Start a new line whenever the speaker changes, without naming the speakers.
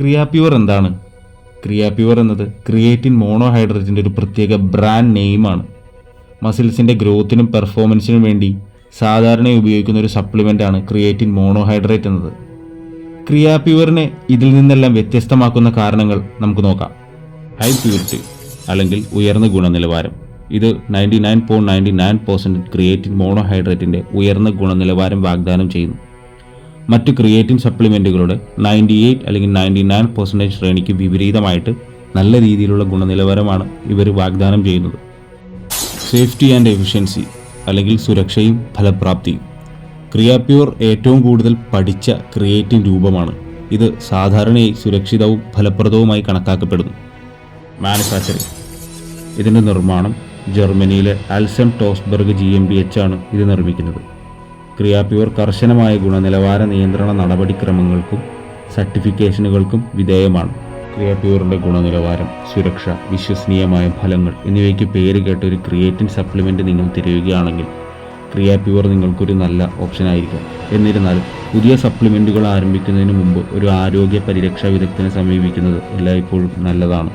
ക്രിയാപ്യൂർ എന്താണ്? ക്രിയാപ്യൂർ എന്നത് ക്രിയേറ്റിൻ മോണോഹൈഡ്രേറ്റിന്റെ ഒരു പ്രത്യേക ബ്രാൻഡ് നെയിമാണ് മസിൽസിന്റെ ഗ്രോത്തിനും പെർഫോമൻസിനും വേണ്ടി സാധാരണയായി ഉപയോഗിക്കുന്ന ഒരു സപ്ലിമെന്റാണ് ക്രിയേറ്റിൻ മോണോഹൈഡ്രേറ്റ് എന്നത്. ക്രിയാപ്യൂറിനെ ഇതിൽ നിന്നെല്ലാം വ്യത്യസ്തമാക്കുന്ന കാരണങ്ങൾ നമുക്ക് നോക്കാം. ഹൈ പ്യൂരിറ്റി അല്ലെങ്കിൽ ഉയർന്ന ഗുണനിലവാരം. ഇത് ninety nine point ninety nine percent creatine മോണോഹൈഡ്രേറ്റിന്റെ ഉയർന്ന ഗുണനിലവാരം വാഗ്ദാനം ചെയ്യുന്നു. മറ്റ് ക്രിയേറ്റിൻ സപ്ലിമെന്റുകളുടെ നയന്റി എയ്റ്റ് അല്ലെങ്കിൽ നയന്റി നയൻ പെർസെന്റേജ് ശ്രേണിക്ക് വിപരീതമായിട്ട് നല്ല രീതിയിലുള്ള ഗുണനിലവാരമാണ് ഇവർ വാഗ്ദാനം ചെയ്യുന്നത്. സേഫ്റ്റി ആൻഡ് എഫിഷ്യൻസി അല്ലെങ്കിൽ സുരക്ഷയും ഫലപ്രാപ്തിയും. ക്രിയാപ്യൂർ ഏറ്റവും കൂടുതൽ പഠിച്ച ക്രിയേറ്റിൻ രൂപമാണ്. ഇത് സാധാരണയായി സുരക്ഷിതവും ഫലപ്രദവുമായി കണക്കാക്കപ്പെടുന്നു. മാനുഫാക്ചറിംഗ് ഇതിന്റെ നിർമ്മാണം ജർമ്മനിയിലെ Alson ടോസ്ബർഗ് G M B H ആണ് ഇത് നിർമ്മിക്കുന്നത്. ക്രിയാപ്യൂർ കർശനമായ ഗുണനിലവാര നിയന്ത്രണ നടപടിക്രമങ്ങൾക്കും സർട്ടിഫിക്കേഷനുകൾക്കും വിധേയമാണ്. ക്രിയാപ്യൂറിന്റെ ഗുണനിലവാരം സുരക്ഷ വിശ്വസനീയമായ ഫലങ്ങൾ എന്നിവയ്ക്ക് പേര് കേട്ട ഒരു ക്രിയേറ്റിൻ സപ്ലിമെന്റ് നിങ്ങൾ തിരയുകയാണെങ്കിൽ ക്രിയാപ്യൂർ നിങ്ങൾക്കൊരു നല്ല ഓപ്ഷനായിരിക്കും. എന്നിരുന്നാലും പുതിയ സപ്ലിമെന്റുകൾ ആരംഭിക്കുന്നതിന് മുമ്പ് ഒരു ആരോഗ്യ പരിരക്ഷാ വിദഗ്ധനെ സമീപിക്കുന്നത് എല്ലായ്പ്പോഴും നല്ലതാണ്.